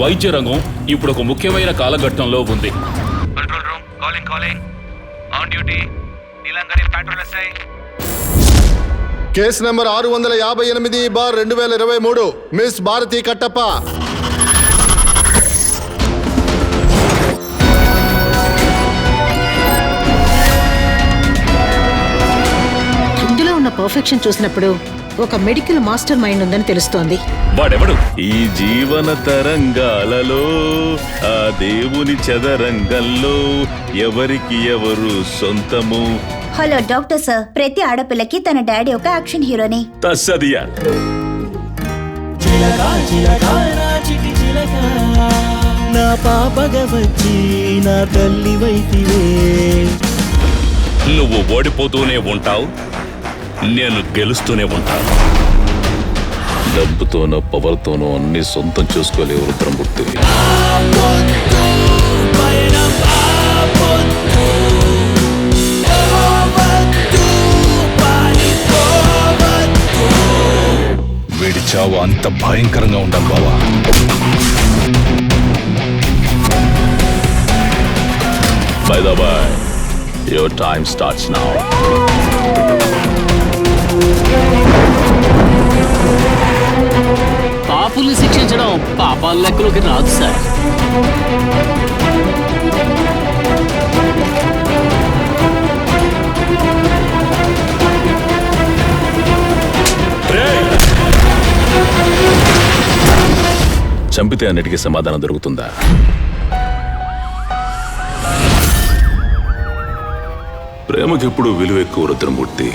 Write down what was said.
వైద్య రంగం ఇప్పుడు ఒక ముఖ్యమైన కాలఘట్టంలో ఉంది. Control room calling calling on duty నీలంగని patrol SI case number ఆరు వందల యాభై ఎనిమిది బార్ రెండు వేల ఇరవై మూడు మిస్ భారతి కట్టప్ప. పర్ఫెక్షన్ చూసినప్పుడు ఒక మెడికల్ మాస్టర్ మైండ్ ఉందని తెలుస్తోంది. వాడెవడు? ఈ జీవన తరంగాలలో ఆ దేవుని చదరంగంలో ఎవరికి ఎవరు సొంతము? Hello doctor sir. ప్రతి ఆడపిల్లకి తన డాడీ ఒక యాక్షన్ హీరోని. తస్సదియా. చిలక చిలక నా చిటి చిలక. నా పాపగా వచ్చి నా తల్లి వైతివే. నువ్వు ఓడిపోతూనే ఉంటావు? నేను గెలుస్తూనే ఉంటాను డబ్బుతోనో పవర్తోనో అన్ని సొంతం చేసుకోలేవు రుద్రమూర్తి. వీడి చావు అంత భయంకరంగా ఉండాలి బావా. By the way, your time starts now. పాపుల్ని శిక్షించడం పాపాల లెక్కలోకి రాదు సార్. చంపితే అన్నిటికీ సమాధానం దొరుకుతుందా? ప్రేమకి ఎప్పుడు విలువ ఎక్కువ రుద్రమూర్తి.